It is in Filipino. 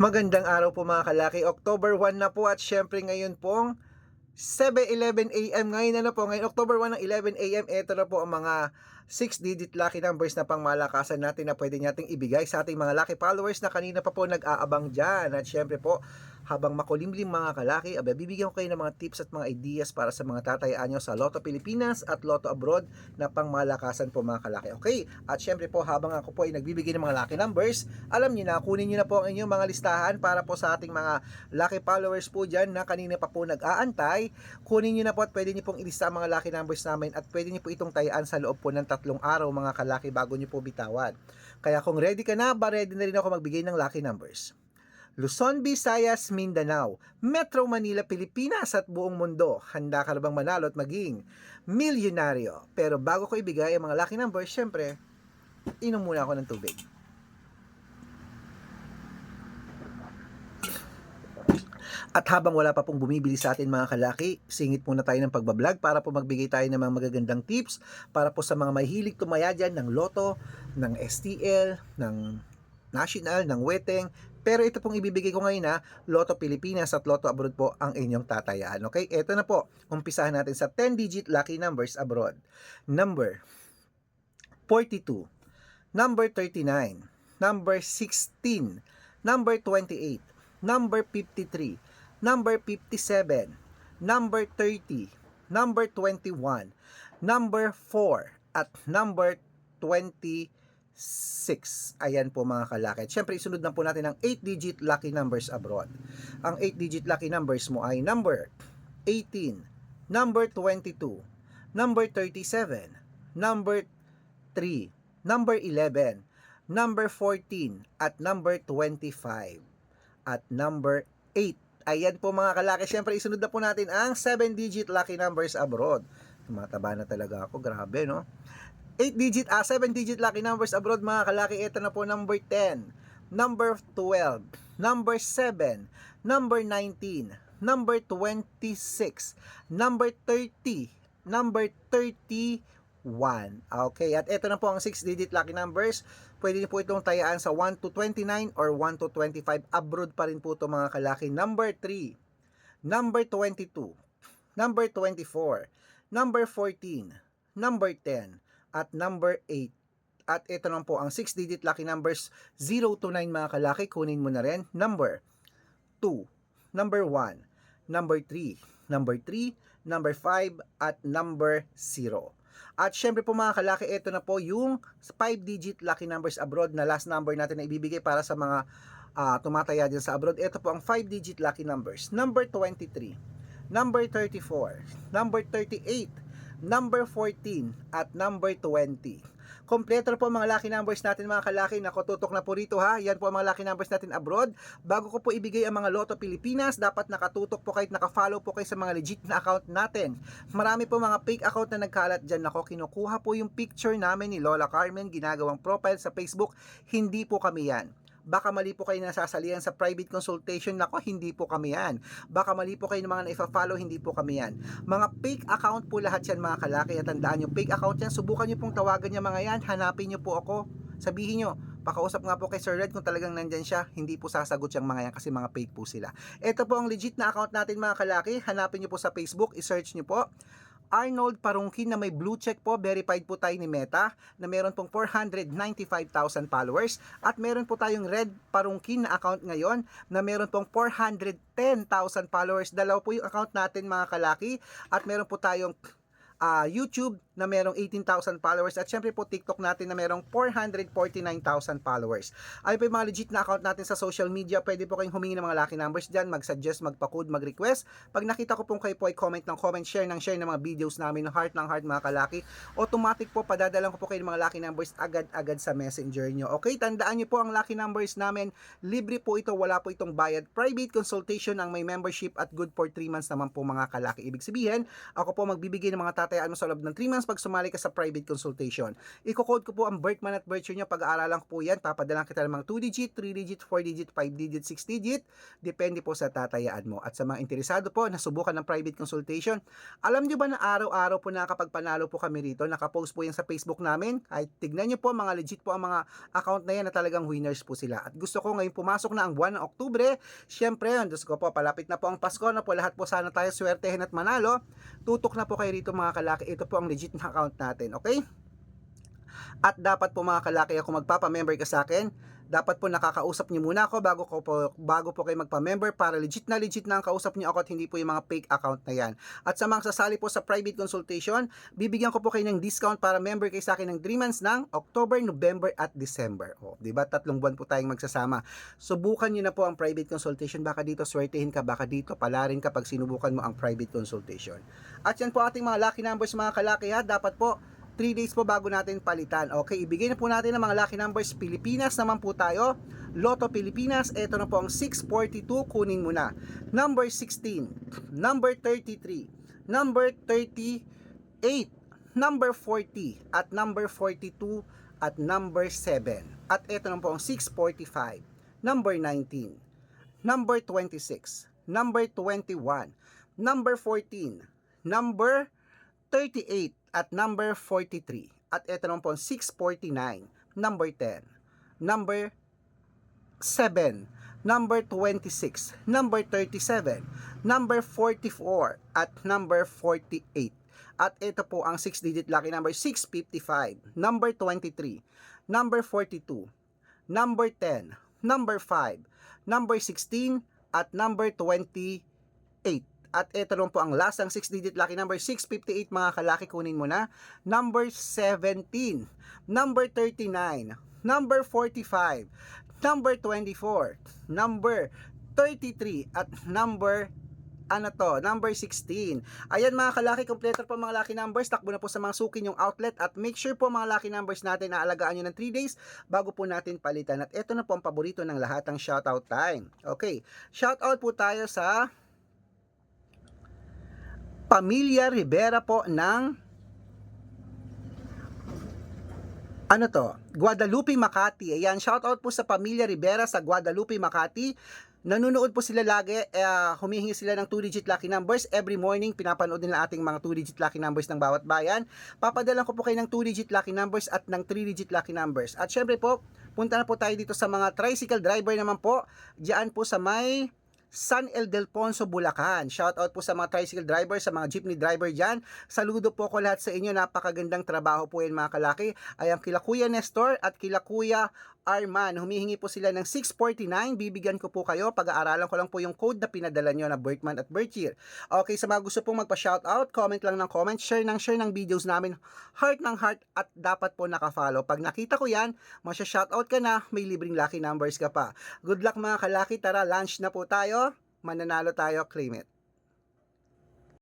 Magandang araw po mga kalaki. October 1 na po at syempre ngayon pong 7.11 a.m. Ngayon ano po, ngayon October 1 ng 11 a.m. Ito na po ang mga 6-digit lucky numbers na pangmalakasan natin na pwede nating ibigay sa ating mga lucky followers na kanina pa po nag-aabang dyan. At syempre po, habang makulimlim mga kalaki, abay, bibigyan ko kayo ng mga tips at mga ideas para sa mga tatayaan nyo sa Lotto Pilipinas at Lotto Abroad na pangmalakasan po mga kalaki. Okay, at syempre po habang ako po ay nagbibigay ng mga lucky numbers, alam niyo na, kunin niyo na po ang inyong mga listahan para po sa ating mga lucky followers po dyan na kanina pa po nag-aantay. Kunin niyo na po at pwede niyo pong ilista ang mga lucky numbers namin at pwede niyo po itong tayaan sa loob po ng tatlong araw mga kalaki bago niyo po bitawan. Kaya kung ready ka na, ba ready na rin ako magbigay ng lucky numbers. Luzon, Visayas, Mindanao, Metro Manila, Pilipinas at buong mundo. Handa ka na bang manalo at maging milyonaryo? Pero bago ko ibigay ang mga lucky numbers, syempre, inom muna ako ng tubig. At habang wala pa pong bumibili sa atin mga kalaki, singit muna tayo ng pagbablog para po magbigay tayo ng mga magagandang tips para po sa mga mahilig tumaya dyan ng loto, ng STL, ng national, ng weteng. Pero ito pong ibibigay ko ngayon na Lotto Pilipinas at Lotto Abroad po ang inyong tatayaan. Okay, ito na po. Umpisahan natin sa 10-digit lucky numbers abroad. Number 42, number 39, number 16, number 28, number 53, number 57, number 30, number 21, number 4, at number 26. Ayan po mga kalaki. Siyempre, isunod na po natin ang 8-digit lucky numbers abroad. Ang 8-digit lucky numbers mo ay number 18, number 22, number 37, number 3, number 11, number 14, at number 25, at number 8. Ayan po mga kalaki. Siyempre, isunod na po natin ang 7-digit lucky numbers abroad. Tumataba na talaga ako. Grabe, no? 8-digit, ah, 7-digit lucky numbers abroad mga kalaki. Ito na po number 10, number 12, number 7, number 19, number 26, number 30, number 31. Okay, at ito na po ang 6-digit lucky numbers. Pwede niyo po itong tayaan sa 1 to 29 or 1 to 25. Abroad pa rin po ito mga kalaki. Number 3, number 22, number 24, number 14, number 10, at number 8. At ito lang po ang 6-digit lucky numbers 0 to 9 mga kalaki. Kunin mo na rin. Number 2, number 1, number 3, number 3, number 5, at number 0. At syempre po mga kalaki, ito na po yung 5-digit lucky numbers abroad na last number natin na ibibigay para sa mga ah, tumataya dyan sa abroad. Ito po ang 5-digit lucky numbers. Number 23, number 34, number 38, number 14, at number 20. Kompleto po mga lucky numbers natin mga kalaki. Nakututok na po rito ha. Yan po ang mga lucky numbers natin abroad. Bago ko po ibigay ang mga Lotto Pilipinas, dapat nakatutok po kayo at nakafollow po kayo sa mga legit na account natin. Marami po mga fake account na nagkalat dyan. Nako, kinukuha po yung picture namin ni Lola Carmen, ginagawang profile sa Facebook. Hindi po kami yan. Baka mali po kayo nasasalihan sa private consultation. Nako, hindi po kami yan. Baka mali po kayo ng mga na-follow, hindi po kami yan. Mga fake account po lahat yan mga kalaki. At tandaan nyo, fake account yan. Subukan nyo pong tawagan niya mga yan. Hanapin nyo po ako. Sabihin nyo, pakausap nga po kay Sir Red kung talagang nandyan siya. Hindi po sasagot yung mga yan kasi mga fake po sila. Ito po ang legit na account natin mga kalaki. Hanapin nyo po sa Facebook. I-search nyo po. Arnold Parungkin na may blue check po, verified po tayo ni Meta na meron pong 495,000 followers at meron po tayong Red Parungkin na account ngayon na meron pong 410,000 followers. Dalawa po yung account natin mga kalaki at meron po tayong ah, YouTube na merong 18,000 followers at syempre po TikTok natin na merong 449,000 followers. Ay po yung mga legit na account natin sa social media. Pwede po kayong humingi ng mga lucky numbers dyan, mag-suggest, magpa-code, mag-request. Pag nakita ko pong kayo po ay comment ng comment, share ng share ng mga videos namin, heart ng heart mga kalaki. Automatic po, padadalan ko po kayo ng mga lucky numbers agad-agad sa messenger nyo. Okay, tandaan nyo po ang lucky numbers namin. Libre po ito, wala po itong bayad. Private consultation ang may membership at good for 3 months naman po mga kalaki. Ibig sabihin, ako po magbibigay ng mga tatayaan mo sa loob ng 3 months pag sumali ka sa private consultation. Iko-code ko po ang month at year nyo. Pag-aaralan ko po yan. Papadalan kita ng mga 2 digit, 3 digit, 4 digit, 5 digit, 6 digit. Depende po sa tatayaan mo. At sa mga interesado po na subukan ng private consultation, alam nyo ba na araw-araw po nakakapagpanalo po kami rito? Nakapost po yan sa Facebook namin. Kahit tignan nyo po, mga legit po ang mga account na yan na talagang winners po sila. At gusto ko ngayon pumasok na ang buwan ng Oktubre. Siyempre, yun, ko po, palapit na po ang Pasko na po. Lahat po sana tayo swertehin at manalo. Tutok na po kayo rito mga kalaki. Ito po ang legit na account natin, okay? At dapat po mga kalaki ako magpapa-member ka sa akin, dapat po nakakausap niyo muna ako bago ko po bago po kayo magpa-member para legit na legit na ang kausap niyo ako at hindi po yung mga fake account na yan. At sa mga sasali po sa private consultation, bibigyan ko po kayo ng discount para member kayo sa akin ng 3 months ng October, November at December. O, di ba? Tatlong buwan po tayong magsasama. Subukan niyo na po ang private consultation. Baka dito swertehin ka, baka dito palarin ka pag sinubukan mo ang private consultation. At yan po ating mga lucky numbers mga kalaki ha. Dapat po 3 days po bago natin palitan. Okay, ibigay na po natin ang mga lucky numbers. Pilipinas naman po tayo. Lotto Pilipinas, ito na po ang 642, kunin mo na. Number 16, number 33, number 38, number 40, at number 42, at number 7. At ito na po ang 645, number 19, number 26, number 21, number 14, number 38 at number 43. At ito naman po ang 649, number 10, number 7, number 26, number 37, number 44, at number 48. At ito po ang 6-digit lucky number 655, number 23, number 42, number 10, number 5, number 16, at number 28. At ito lang po ang last ang 6-digit lucky number 658 mga kalaki kunin mo na. Number 17, number 39, number 45, number 24, number 33 at number ano to, number 16. Ayan mga kalaki, kompleto po mga lucky numbers. Takbo na po sa mga sukin yung outlet at make sure po mga lucky numbers natin na alagaan nyo ng 3 days bago po natin palitan. At ito na po ang paborito ng lahat ng shoutout time. Okay, shoutout po tayo sa Pamilya Rivera po ng ano to? Guadalupe Makati. Ayan, shout out po sa Pamilya Rivera sa Guadalupe Makati. Nanonood po sila lagi, eh, humihingi sila ng 2-digit lucky numbers. Every morning, pinapanood nila ating mga 2-digit lucky numbers ng bawat bayan. Papadalan ko po kayo ng 2-digit lucky numbers at ng 3-digit lucky numbers. At syempre po, punta na po tayo dito sa mga tricycle driver naman po. Diyan po sa may San Ildefonso, Bulacan. Shout out po sa mga tricycle driver, sa mga jeepney driver dyan. Saludo po ko lahat sa inyo. Napakagandang trabaho po yan mga kalaki. Ay ang kila Kuya Nestor at kila Kuya Arman. Humihingi po sila ng 649. Bibigyan ko po kayo. Pag-aaralan ko lang po yung code na pinadala nyo na birth month at birth year. Okay, sa mga gusto pong magpa-shout out, comment lang ng comment, share ng share ng videos namin. Heart ng heart at dapat po nakafollow. Pag nakita ko yan, masya-shout out ka na, may libreng lucky numbers ka pa. Good luck mga kalaki. Tara, lunch na po tayo. Mananalo tayo. Claim it.